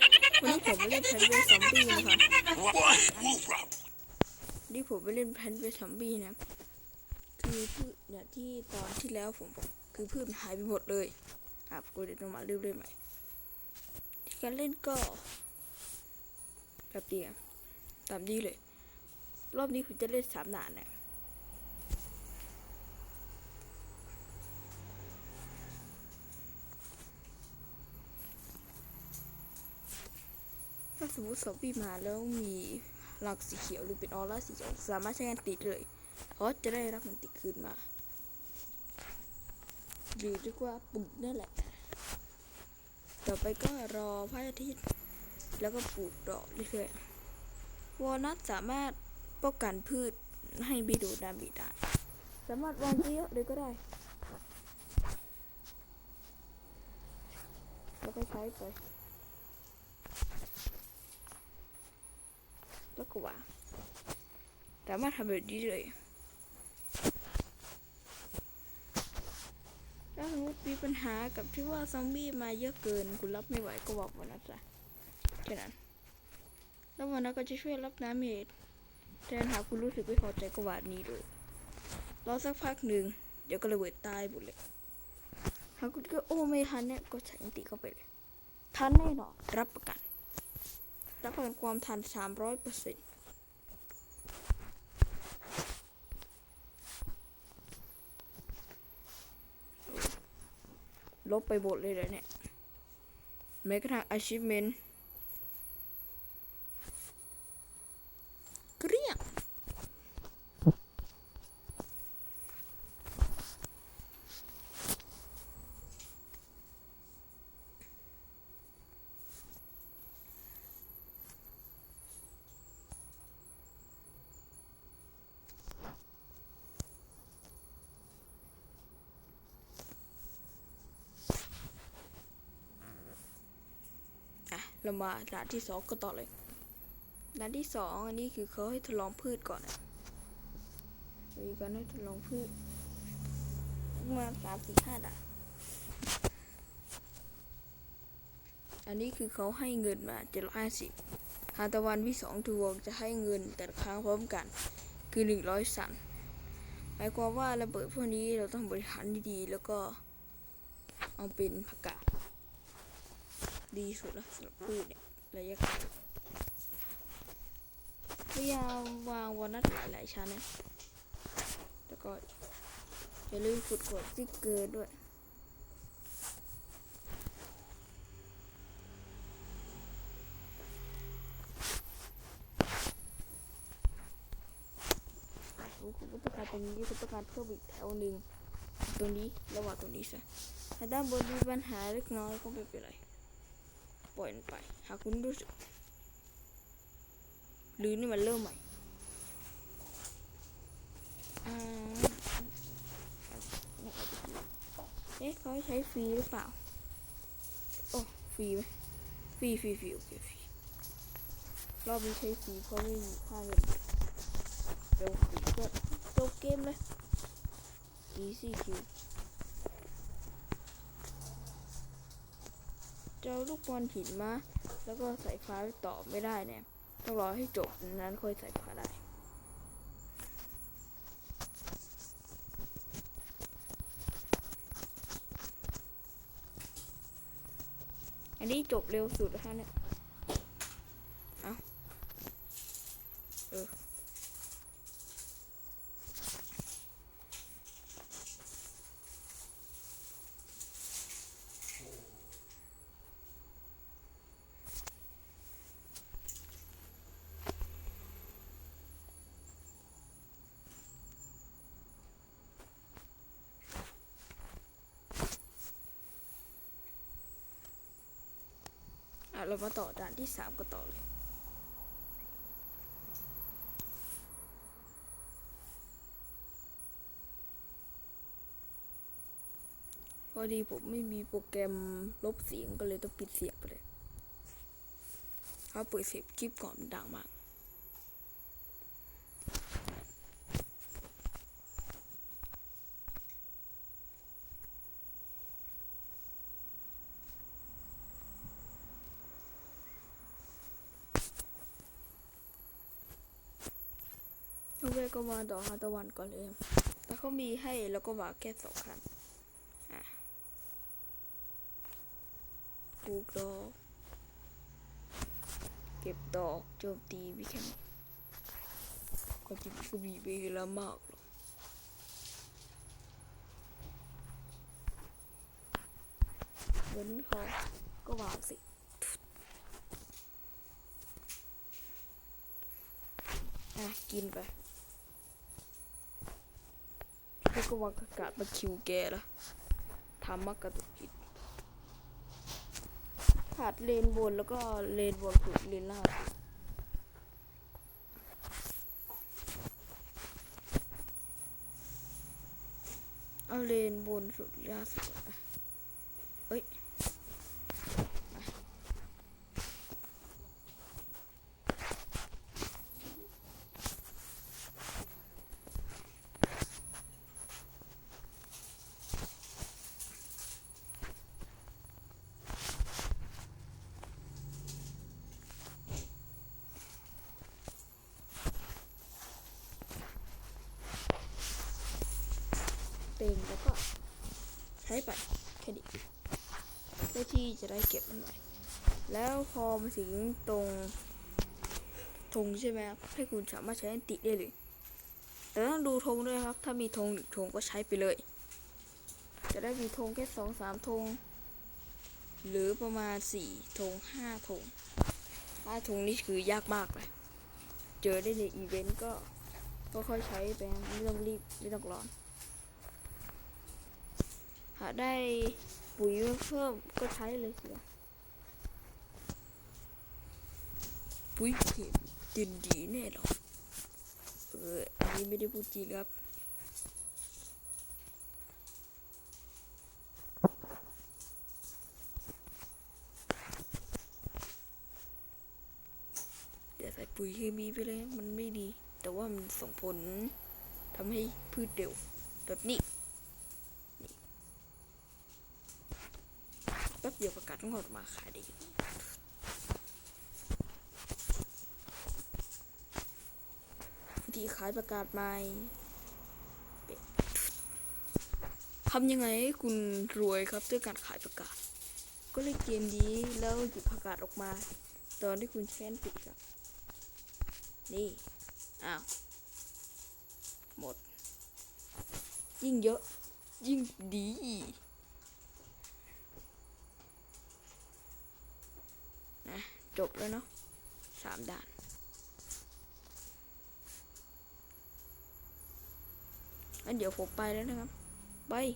วันนี้ผมมาเล่นแพนเวสซอมบี้นะคะ Wolf route. นี่ผมไปเล่นแพนเวสซอมบี้นะ คือพืชเนี่ยที่ตอนที่แล้วผมคือพืชมันหายไปหมดเลย อะผมก็เดี๋ยวต้องมาเริ่มเล่นใหม่การเล่นก็แบบเดียวตามนี้เลย รอบนี้ผมจะเล่นสามด่านเนี่ย ถ้าสมมติซอมบี้มาแล้วมีหลักสีเขียวหรือเป็นออร่าสีเขียวสามารถใช้งานติดเลยเขาจะได้รับมันติดคืนมาหรือเรียกว่าปลูกนั่นแหละ ต่อไปก็รอพระอาทิตย์แล้วก็ปลูกดอกเรื่อยๆวอลนัทสามารถป้องกันพืชให้ไม่โดนดามิได้ สามารถวางเยอะเลยก็ได้ แล้วก็ใช้ไป แล้ว ก็วาสามารถทำแบบนี้เลยถ้าสมมติมีปัญหากับที่ว่าซอมบี้มาเยอะเกินคุณรับไม่ไหวก็บอกวันนั้นซะแค่นั้น แล้ววันนั้นก็จะช่วยรับน้ำเหตุแต่หากคุณรู้สึกไม่พอใจก็วาดนี้เลยรอสักพักหนึ่งเดี๋ยวก็ระเบิดตายหมดเลยหากคุณก็โอ้ไม่ทันเนี่ยก็ใช้อินติเข้าไปเลยทันแน่นอนรับประกัน รับประกันความทันสามร้อยเปอร์เซ็นต์ลบไปหมดเลยเลยเนี่ยแม้กระทั่ง achievement เรามาด่านที่สองก็ต่อเลยด่านที่สองอันนี้คือเขาให้ทดลองพืชก่อนมีการให้ทดลองพืช มาสามสี่ห้าด่านอันนี้คือเขาให้เงินมาเจ็ดร้อยห้าสิบทานตะวันที่สองทวงจะให้เงินแต่ละครั้งพร้อมกัน คือหนึ่งร้อยสันหมายความว่าระเบิดพวกนี้เราต้องบริหารดีๆแล้วก็เอาเป็นผักกาด ดีสุดแล้วสำหรับพืชเนี่ยระยะไกลพยายามวางวอลนัทหลายๆชั้นนะแล้วก็อย่าลืมฝึกกดสติ๊กเกอร์ด้วยโอ้คุณต้องการตรงนี้คุณต้องการเพิ่มอีกแถวหนึ่งตรงนี้ระหว่างตรงนี้ซะถ้าด้านบนมีปัญหาเล็กน้อยก็ไม่เป็นไร ปล่อยมันไป หากคุณรู้สึกหรือนี่มันเริ่มใหม่เอ๊ะเขาให้ใช้ฟรีหรือเปล่า โอ้ฟรีไหมฟรีฟรีฟรีโอเคฟรีรอบนี้ใช้ฟรีเพราะไม่มีค่าเงินเร็วฟรีก็จบเกมเลย easy kill จะเอา ลูกบอลหินมา แล้วก็ใส่ฟ้าไปต่อไม่ได้เนี่ย ต้องรอให้จบนั้นค่อยใส่ฟ้าได้อันนี้จบเร็วสุดแล้วเนี่ย เรามาต่อด่านที่สามก็ต่อเลยพอดีผมไม่มีโปรแกรมลบเสียงก็เลยต้องปิดเสียงไปเลยเขาเปิดเสียงคลิปก่อนมันดังมาก น้อเวก็มาดอกทาตะวันก่อนเลยครับแต่เขามีให้แล้วก็มาแค่สองครั้งปลูกดอก เก็บดอกโจมตีวิแค่ความจริงก็มีไปแล้วมากหรอกเว้นเขาก็วางสิอะกินไป แล้วก็วางอากาศมาคิวแกละทำมากระตุกจิตขาดเลนบนแล้วก็เลนบนสุดเลนล่างเอาเลนบนสุดล่าสุดเอ้ย เต็มแล้วก็ใช้ไปแค่นี้เพื่อที่จะได้เก็บมันไว้แล้วพอมาถึงตรงธงใช่ไหมครับให้คุณสามารถใช้อันติได้เลย แต่ต้องดูธงด้วยครับ ถ้ามีธงหนึ่งธงก็ใช้ไปเลย จะได้มีธงแค่สองสามธงหรือประมาณสี่ธงห้าธงห้าธงนี่คือยากมากเลยเจอได้ในอีเวนต์ก็ก็ค่อยใช้ไปไม่ต้องรีบไม่ต้องร้อน ได้ปุ๋ยเพิ่มก็ใช้เลยเสียปุ๋ยเข็มดินดีแน่นอนเอออันนี้ไม่ได้พูดจริงครับเดี๋ยวใส่ปุ๋ยเคมีไปเลยมันไม่ดี แต่ว่ามันส่งผลทำให้พืชเร็วแบบนี้ แป๊บ เดียวประกาศต้องออกมาขายได้ยู่วิธีขายประกาศใหม่ทำยังไงให้คุณรวยครับด้วยการขายประกาศ ก็เล่นเกมนี้แล้วหยิบประกาศออกมา ตอนที่คุณแช่นปิดครับ นี่ อ้าว หมด ยิ่งเยอะ ยิ่งดี จบแล้วเนาะสามด่านงั้นเดี๋ยวผมไปแล้วนะครับ บาย